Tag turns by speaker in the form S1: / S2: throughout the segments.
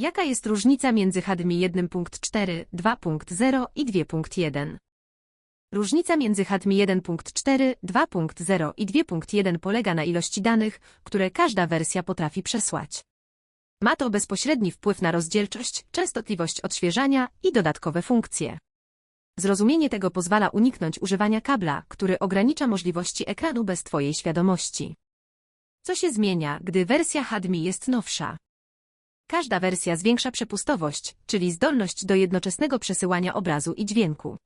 S1: Jaka jest różnica między HDMI 1.4, 2.0 i 2.1? Różnica między HDMI 1.4, 2.0 i 2.1 polega na ilości danych, które każda wersja potrafi przesłać. Ma to bezpośredni wpływ na rozdzielczość, częstotliwość odświeżania i dodatkowe funkcje. Zrozumienie tego pozwala uniknąć używania kabla, który ogranicza możliwości ekranu bez Twojej świadomości. Co się zmienia, gdy wersja HDMI jest nowsza? Każda wersja zwiększa przepustowość, czyli zdolność do jednoczesnego przesyłania obrazu i dźwięku.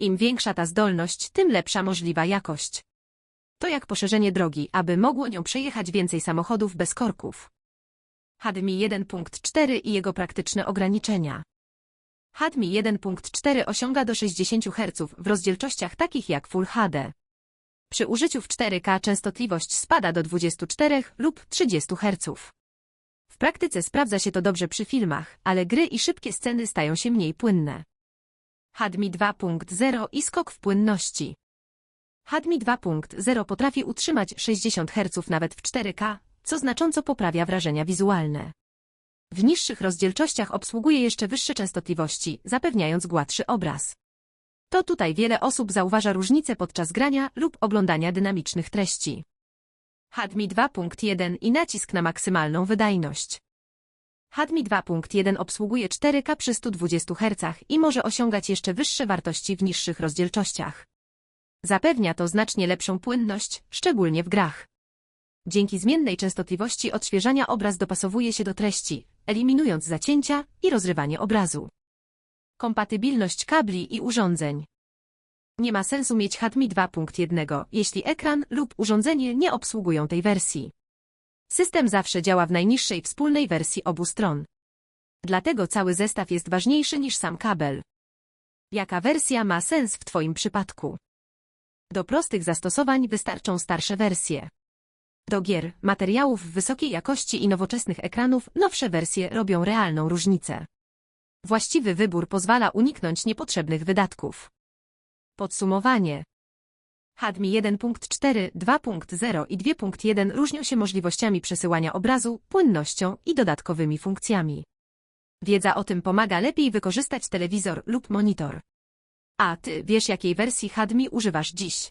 S1: Im większa ta zdolność, tym lepsza możliwa jakość. To jak poszerzenie drogi, aby mogło nią przejechać więcej samochodów bez korków. HDMI 1.4 i jego praktyczne ograniczenia. HDMI 1.4 osiąga do 60 Hz w rozdzielczościach takich jak Full HD. Przy użyciu w 4K częstotliwość spada do 24 lub 30 Hz. W praktyce sprawdza się to dobrze przy filmach, ale gry i szybkie sceny stają się mniej płynne. HDMI 2.0 i skok w płynności. HDMI 2.0 potrafi utrzymać 60 Hz nawet w 4K, co znacząco poprawia wrażenia wizualne. W niższych rozdzielczościach obsługuje jeszcze wyższe częstotliwości, zapewniając gładszy obraz. To tutaj wiele osób zauważa różnice podczas grania lub oglądania dynamicznych treści. HDMI 2.1 i nacisk na maksymalną wydajność. HDMI 2.1 obsługuje 4K przy 120 Hz i może osiągać jeszcze wyższe wartości w niższych rozdzielczościach. Zapewnia to znacznie lepszą płynność, szczególnie w grach. Dzięki zmiennej częstotliwości odświeżania obraz dopasowuje się do treści, eliminując zacięcia i rozrywanie obrazu. Kompatybilność kabli i urządzeń. Nie ma sensu mieć HDMI 2.1, jeśli ekran lub urządzenie nie obsługują tej wersji. System zawsze działa w najniższej wspólnej wersji obu stron. Dlatego cały zestaw jest ważniejszy niż sam kabel. Jaka wersja ma sens w Twoim przypadku? Do prostych zastosowań wystarczą starsze wersje. Do gier, materiałów wysokiej jakości i nowoczesnych ekranów nowsze wersje robią realną różnicę. Właściwy wybór pozwala uniknąć niepotrzebnych wydatków. Podsumowanie. HDMI 1.4, 2.0 i 2.1 różnią się możliwościami przesyłania obrazu, płynnością i dodatkowymi funkcjami. Wiedza o tym pomaga lepiej wykorzystać telewizor lub monitor. A ty wiesz jakiej wersji HDMI używasz dziś?